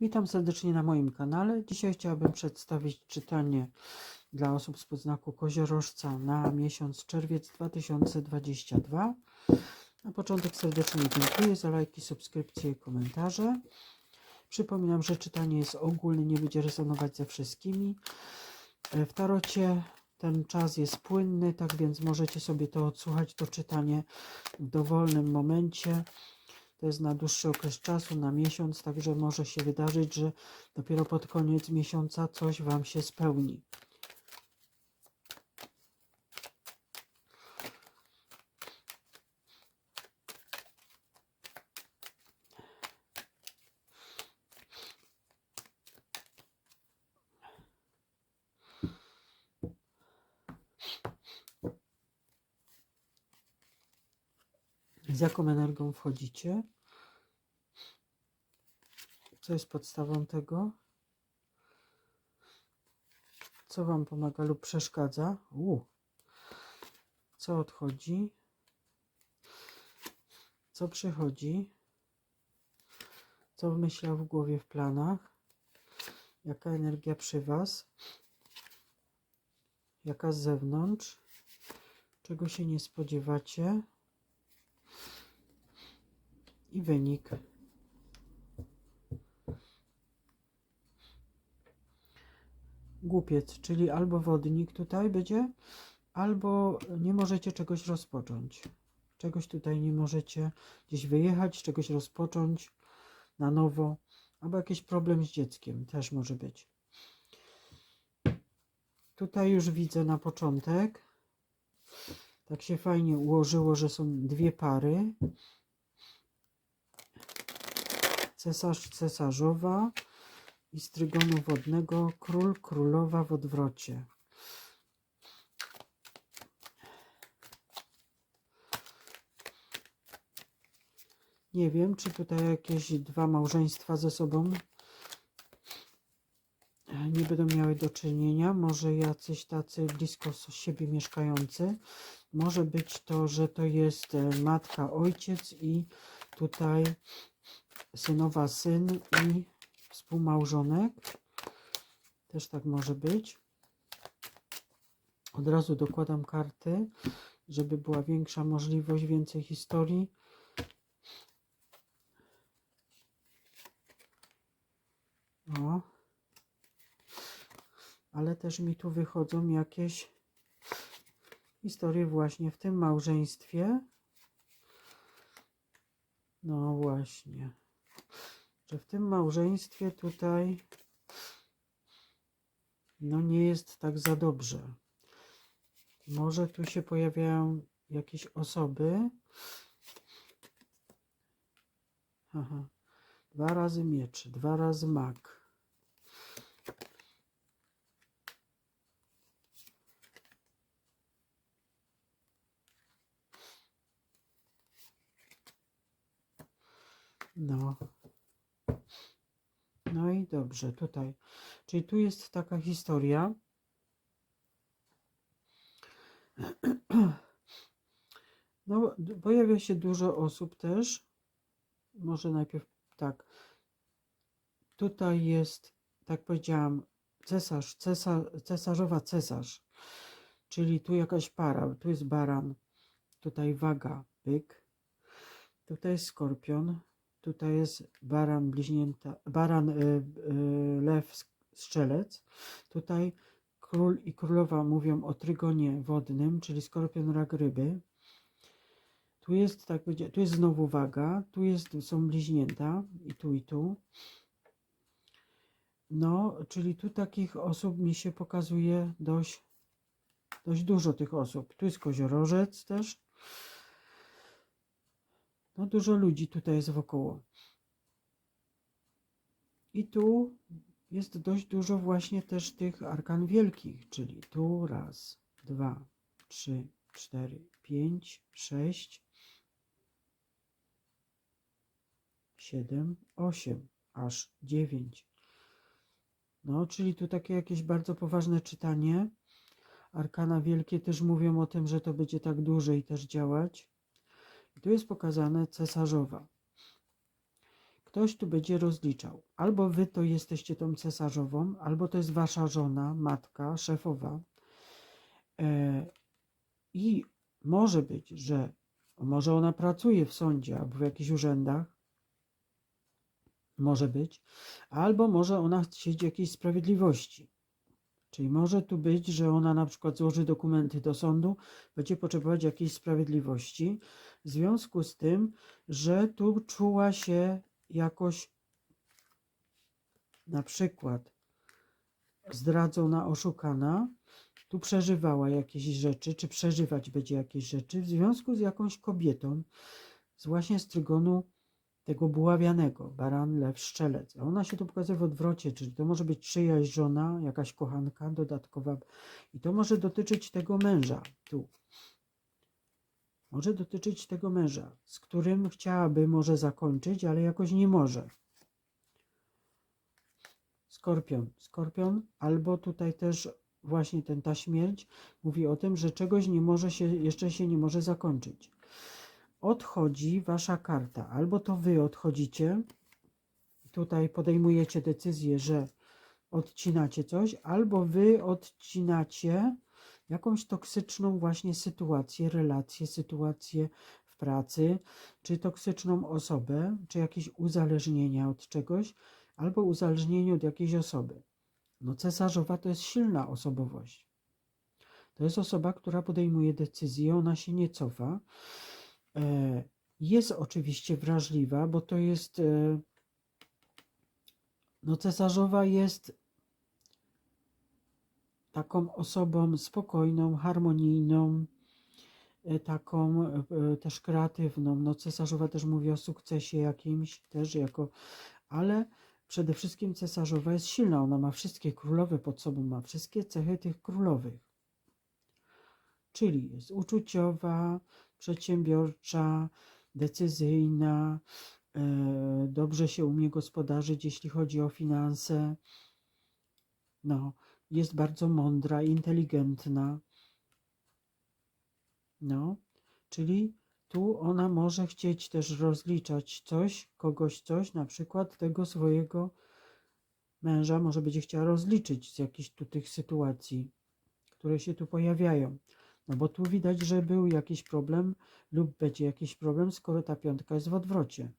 Witam serdecznie na moim kanale. Dzisiaj chciałabym przedstawić czytanie dla osób z podznaku koziorożca na miesiąc czerwiec 2022. Na początek serdecznie dziękuję za lajki, subskrypcje i komentarze. Przypominam, że czytanie jest ogólne, nie będzie rezonować ze wszystkimi. E, W tarocie ten czas jest płynny, tak więc możecie sobie to odsłuchać, to czytanie w dowolnym momencie. To jest na dłuższy okres czasu, na miesiąc, także może się wydarzyć, że dopiero pod koniec miesiąca coś Wam się spełni. Wchodzicie? Co jest podstawą tego? Co Wam pomaga lub przeszkadza? U. Co odchodzi? Co przychodzi? Co wymyśla w głowie, w planach? Jaka energia przy Was? Jaka z zewnątrz? Czego się nie spodziewacie? I wynik. Głupiec, czyli albo wodnik tutaj będzie, albo nie możecie czegoś rozpocząć. Czegoś tutaj nie możecie gdzieś wyjechać, czegoś rozpocząć na nowo, albo jakiś problem z dzieckiem też może być. Tutaj już widzę na początek. Tak się fajnie ułożyło, że są dwie pary. Cesarz, cesarzowa i z trygonu wodnego król, królowa w odwrocie. Nie wiem, czy tutaj jakieś dwa małżeństwa ze sobą nie będą miały do czynienia. Może jacyś tacy blisko siebie mieszkający. Może być to, że to jest e, matka, ojciec i tutaj synowa syn i współmałżonek. Też tak może być. Od razu dokładam karty, żeby była większa możliwość, więcej historii. O. Ale też mi tu wychodzą jakieś historie właśnie w tym małżeństwie. No właśnie. Że w tym małżeństwie tutaj no nie jest tak za dobrze. Może tu się pojawiają jakieś osoby. Aha. Dwa razy miecz, dwa razy mak. No. No i dobrze, tutaj. Czyli tu jest taka historia. No, pojawia się dużo osób też. Może najpierw tak. Tutaj jest, tak powiedziałam, cesarz, cesarz, cesarzowa cesarz. Czyli tu jakaś para. Tu jest baran. Tutaj waga, byk. Tutaj skorpion. Tutaj jest baran bliźnięta, baran, y, y, lew, strzelec. Tutaj król i królowa mówią o trygonie wodnym, czyli skorpion, rak, ryby. Tu jest, tak będzie, tu jest znowu waga, tu jest, są bliźnięta i tu i tu. No, czyli tu takich osób mi się pokazuje dość, dość dużo tych osób. Tu jest koziorożec też. No dużo ludzi tutaj jest wokoło. I tu jest dość dużo właśnie też tych arkan wielkich, czyli tu raz, dwa, trzy, cztery, pięć, sześć, siedem, osiem, aż dziewięć. No, czyli tu takie jakieś bardzo poważne czytanie. Arkana wielkie też mówią o tym, że to będzie tak dłużej też działać. Tu jest pokazane cesarzowa. ktoś tu będzie rozliczał. Albo wy to jesteście tą cesarzową, albo to jest wasza żona, matka, szefowa. E, I może być, że może ona pracuje w sądzie albo w jakichś urzędach, może być, albo może ona chcieć jakiejś sprawiedliwości. Czyli może tu być, że ona na przykład złoży dokumenty do sądu, będzie potrzebować jakiejś sprawiedliwości, w związku z tym, że tu czuła się jakoś na przykład zdradzona, oszukana, tu przeżywała jakieś rzeczy, czy przeżywać będzie jakieś rzeczy w związku z jakąś kobietą, z właśnie z trygonu tego buławianego, baran, lew, szczelec. A ona się tu pokazuje w odwrocie, czyli to może być czyjaś żona, jakaś kochanka dodatkowa i to może dotyczyć tego męża tu. Może dotyczyć tego męża, z którym chciałaby może zakończyć, ale jakoś nie może. Skorpion. Skorpion, albo tutaj też właśnie ten, ta śmierć mówi o tym, że czegoś nie może się, jeszcze się nie może zakończyć. Odchodzi wasza karta, albo to wy odchodzicie, tutaj podejmujecie decyzję, że odcinacie coś, albo wy odcinacie jakąś toksyczną właśnie sytuację, relację, sytuację w pracy, czy toksyczną osobę, czy jakieś uzależnienia od czegoś, albo uzależnienie od jakiejś osoby. No cesarzowa to jest silna osobowość. To jest osoba, która podejmuje decyzje, ona się nie cofa. E, Jest oczywiście wrażliwa, bo to jest. e, No, cesarzowa jest taką osobą spokojną, harmonijną, e, taką e, też kreatywną. No, cesarzowa też mówi o sukcesie jakimś, też jako, ale przede wszystkim cesarzowa jest silna. Ona ma wszystkie królowe pod sobą, ma wszystkie cechy tych królowych. Czyli jest uczuciowa, przedsiębiorcza, decyzyjna, e, dobrze się umie gospodarzyć, jeśli chodzi o finanse. No, jest bardzo mądra, inteligentna. No, czyli tu ona może chcieć też rozliczać coś, kogoś coś, na przykład tego swojego męża może będzie chciała rozliczyć z jakichś tu tych sytuacji, które się tu pojawiają. No bo tu widać, że był jakiś problem lub będzie jakiś problem, skoro ta piątka jest w odwrocie.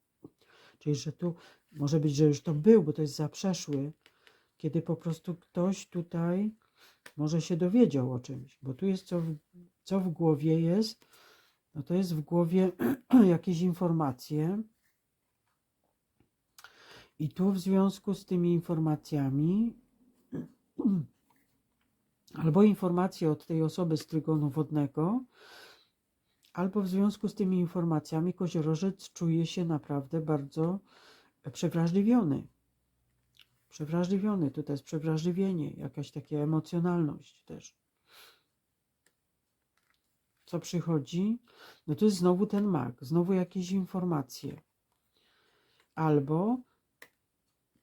Czyli, że tu może być, że już to był, bo to jest zaprzeszły, kiedy po prostu ktoś tutaj może się dowiedział o czymś, bo tu jest co w, co w głowie jest, no to jest w głowie jakieś informacje i tu w związku z tymi informacjami albo informacje od tej osoby z trygonu wodnego, albo w związku z tymi informacjami koziorożec czuje się naprawdę bardzo przewrażliwiony. Przewrażliwiony, tutaj jest przewrażliwienie, jakaś taka emocjonalność też. Co przychodzi? No to jest znowu ten mag, znowu jakieś informacje. Albo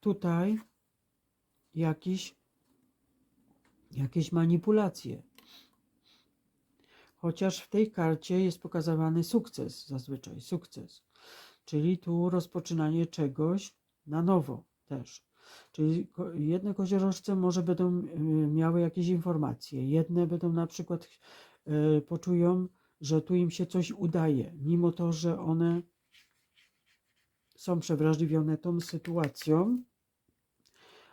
tutaj jakiś, jakieś manipulacje. Chociaż w tej karcie jest pokazywany sukces, zazwyczaj sukces. Czyli tu rozpoczynanie czegoś na nowo też. Czyli jedne koziorożce może będą y, miały jakieś informacje, jedne będą na przykład y, poczują, że tu im się coś udaje, mimo to, że one są przewrażliwione tą sytuacją,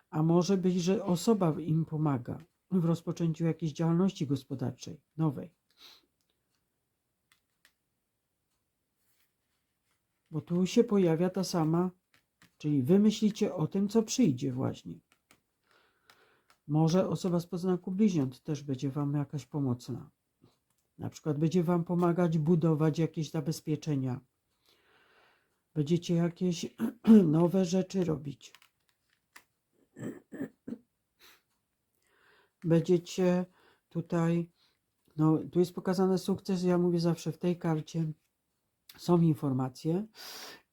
a może być, że osoba im pomaga w rozpoczęciu jakiejś działalności gospodarczej nowej. Bo tu się pojawia ta sama, czyli wy myślicie o tym, co przyjdzie właśnie. Może osoba z poznaku bliźniąt też będzie wam jakaś pomocna. Na przykład będzie wam pomagać budować jakieś zabezpieczenia. Będziecie jakieś nowe rzeczy robić. Będziecie tutaj, no tu jest pokazany sukces, ja mówię zawsze w tej karcie są informacje.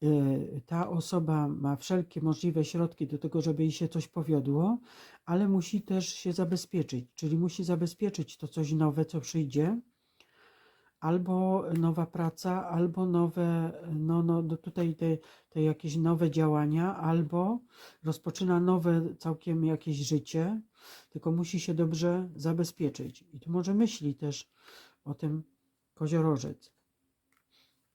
Y, Ta osoba ma wszelkie możliwe środki do tego, żeby jej się coś powiodło, ale musi też się zabezpieczyć, czyli musi zabezpieczyć to coś nowe, co przyjdzie, albo nowa praca, albo nowe, no, no tutaj te, te jakieś nowe działania, albo rozpoczyna nowe całkiem jakieś życie, tylko musi się dobrze zabezpieczyć. I tu może myśli też o tym koziorożec.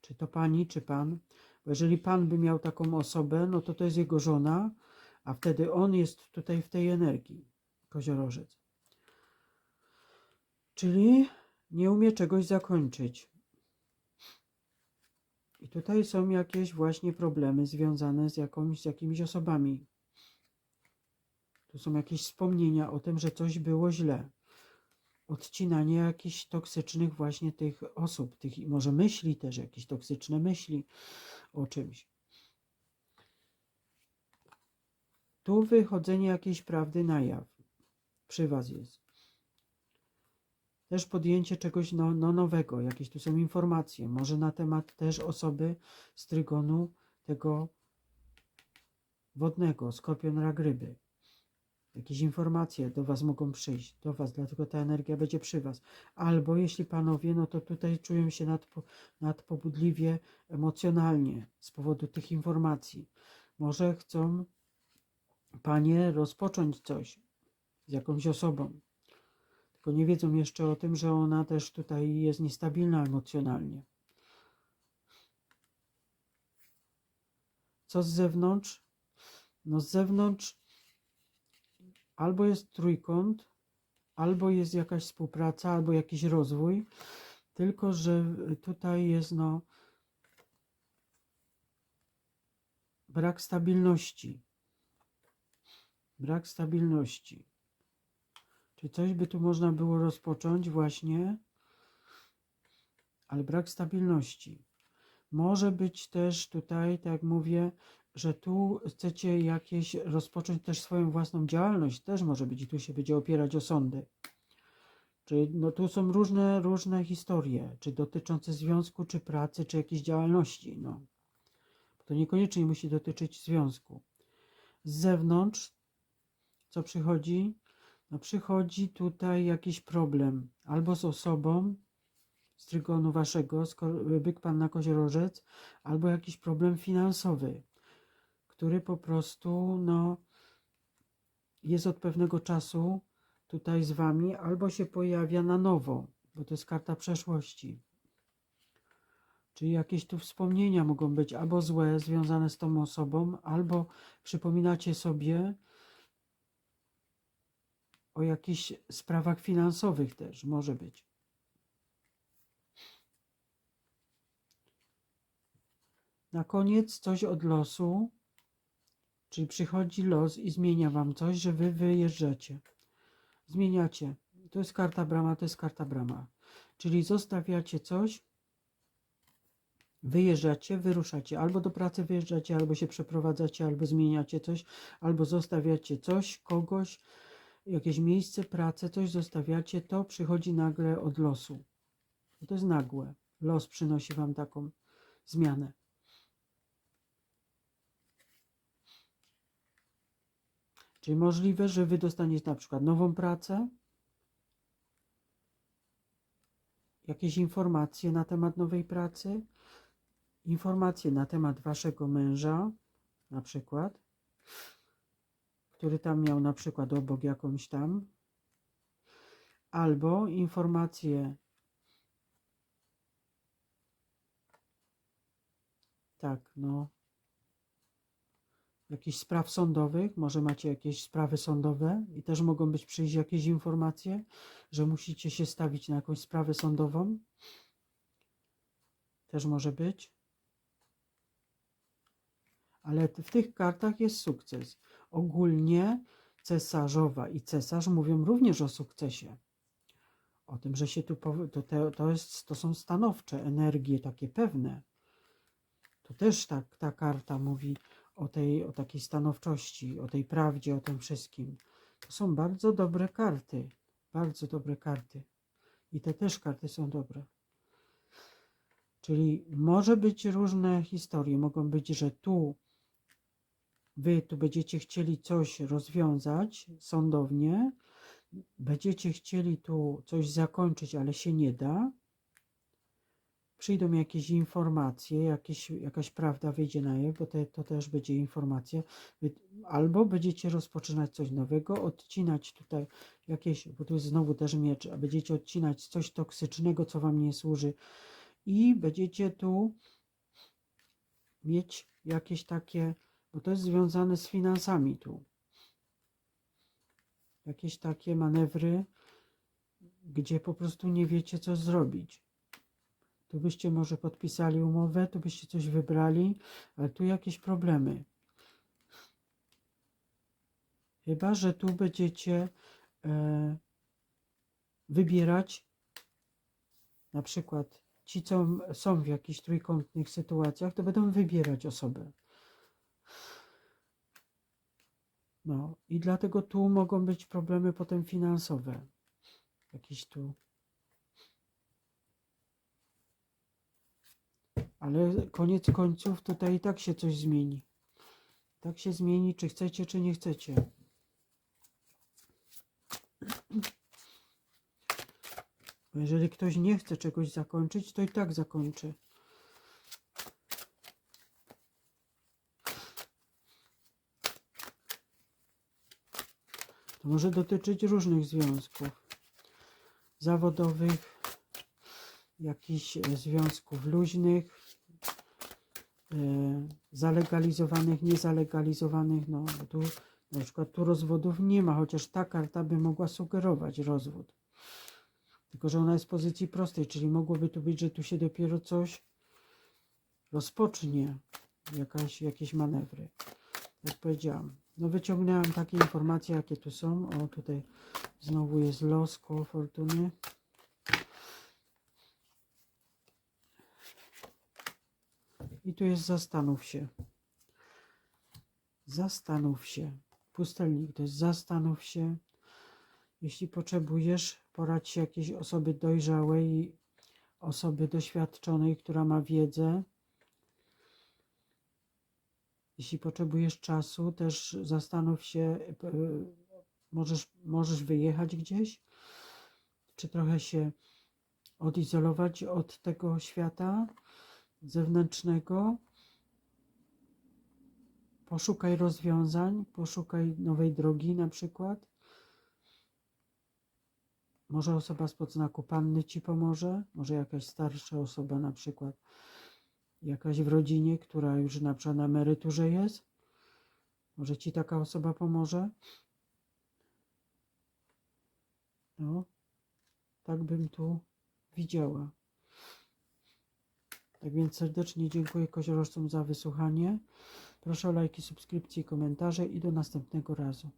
Czy to pani, czy pan? Bo jeżeli pan by miał taką osobę, no to to jest jego żona, a wtedy on jest tutaj w tej energii, koziorożec. Czyli nie umie czegoś zakończyć. I tutaj są jakieś właśnie problemy związane z, jakąś, z jakimiś osobami. Tu są jakieś wspomnienia o tym, że coś było źle. Odcinanie jakichś toksycznych właśnie tych osób, tych może myśli też, jakieś toksyczne myśli o czymś. Tu wychodzenie jakiejś prawdy na jaw. Przy Was jest. Też podjęcie czegoś no, no nowego, jakieś tu są informacje, może na temat też osoby z trygonu tego wodnego, skorpion rak ryby. Jakieś informacje do Was mogą przyjść, do Was, dlatego ta energia będzie przy Was. Albo jeśli panowie, no to tutaj czują się nadpo, nadpobudliwie emocjonalnie z powodu tych informacji. Może chcą panie rozpocząć coś z jakąś osobą. Tylko nie wiedzą jeszcze o tym, że ona też tutaj jest niestabilna emocjonalnie. Co z zewnątrz? No z zewnątrz albo jest trójkąt, albo jest jakaś współpraca, albo jakiś rozwój, tylko że tutaj jest no brak stabilności. Brak stabilności. Czy coś by tu można było rozpocząć właśnie, ale brak stabilności. Może być też tutaj, tak jak mówię, że tu chcecie jakieś rozpocząć też swoją własną działalność, też może być i tu się będzie opierać o sądy. Czyli no tu są różne, różne historie, czy dotyczące związku, czy pracy, czy jakiejś działalności. No. To niekoniecznie musi dotyczyć związku. Z zewnątrz, co przychodzi? No przychodzi tutaj jakiś problem, albo z osobą z trygonu waszego, byk panna koziorożec, albo jakiś problem finansowy, który po prostu no, jest od pewnego czasu tutaj z wami, albo się pojawia na nowo, bo to jest karta przeszłości. Czyli jakieś tu wspomnienia mogą być albo złe, związane z tą osobą, albo przypominacie sobie, o jakichś sprawach finansowych też może być. Na koniec coś od losu, czyli przychodzi los i zmienia wam coś, że wy wyjeżdżacie. Zmieniacie. To jest karta brama, to jest karta brama. Czyli zostawiacie coś, wyjeżdżacie, wyruszacie. Albo do pracy wyjeżdżacie, albo się przeprowadzacie, albo zmieniacie coś, albo zostawiacie coś, kogoś, jakieś miejsce, pracę, coś zostawiacie, to przychodzi nagle od losu. To jest nagłe. Los przynosi wam taką zmianę. Czyli możliwe, że wy dostaniecie na przykład nową pracę, jakieś informacje na temat nowej pracy, informacje na temat waszego męża, na przykład, który tam miał na przykład obok jakąś tam, albo informacje tak, no jakichś spraw sądowych, może macie jakieś sprawy sądowe i też mogą być przyjść jakieś informacje, że musicie się stawić na jakąś sprawę sądową. Też może być. Ale w tych kartach jest sukces. Ogólnie cesarzowa i cesarz mówią również o sukcesie. O tym, że się tu to, to, jest, to są stanowcze energie, takie pewne. To też tak, ta karta mówi o tej o takiej stanowczości, o tej prawdzie, o tym wszystkim. To są bardzo dobre karty. Bardzo dobre karty. I te też karty są dobre. Czyli może być różne historie. Mogą być, że tu wy tu będziecie chcieli coś rozwiązać sądownie, będziecie chcieli tu coś zakończyć, ale się nie da. Przyjdą jakieś informacje, jakieś, jakaś prawda wyjdzie na jaw, bo te, to też będzie informacja, albo będziecie rozpoczynać coś nowego, odcinać tutaj jakieś, bo tu jest znowu też miecz, a będziecie odcinać coś toksycznego, co wam nie służy i będziecie tu mieć jakieś takie, bo to jest związane z finansami tu. Jakieś takie manewry, gdzie po prostu nie wiecie, co zrobić. Tu byście może podpisali umowę, tu byście coś wybrali, ale tu jakieś problemy. Chyba, że tu będziecie e, wybierać na przykład ci, co są w jakichś trójkątnych sytuacjach, to będą wybierać osobę. No i dlatego tu mogą być problemy potem finansowe. Jakieś tu. Ale koniec końców tutaj i tak się coś zmieni. Tak się zmieni, czy chcecie, czy nie chcecie. Jeżeli ktoś nie chce czegoś zakończyć, to i tak zakończy. To może dotyczyć różnych związków zawodowych, jakichś e, związków luźnych, e, zalegalizowanych, niezalegalizowanych. No, tu na przykład tu rozwodów nie ma, chociaż ta karta by mogła sugerować rozwód. Tylko, że ona jest w pozycji prostej, czyli mogłoby tu być, że tu się dopiero coś rozpocznie, jakaś, jakieś manewry. Jak powiedziałam. No wyciągnęłam takie informacje, jakie tu są. O, tutaj znowu jest los koło fortuny. I tu jest zastanów się. Zastanów się. Pustelnik to jest zastanów się. Jeśli potrzebujesz, poradź się jakiejś osoby dojrzałej, osoby doświadczonej, która ma wiedzę. Jeśli potrzebujesz czasu, też zastanów się, e, możesz, możesz wyjechać gdzieś, czy trochę się odizolować od tego świata zewnętrznego. Poszukaj rozwiązań, poszukaj nowej drogi na przykład. Może osoba z podznaku panny ci pomoże, może jakaś starsza osoba na przykład, jakaś w rodzinie, która już na przykład na emeryturze jest. Może ci taka osoba pomoże. No, tak bym tu widziała. Tak więc serdecznie dziękuję koziorożcom za wysłuchanie. Proszę o lajki, subskrypcje i komentarze i do następnego razu.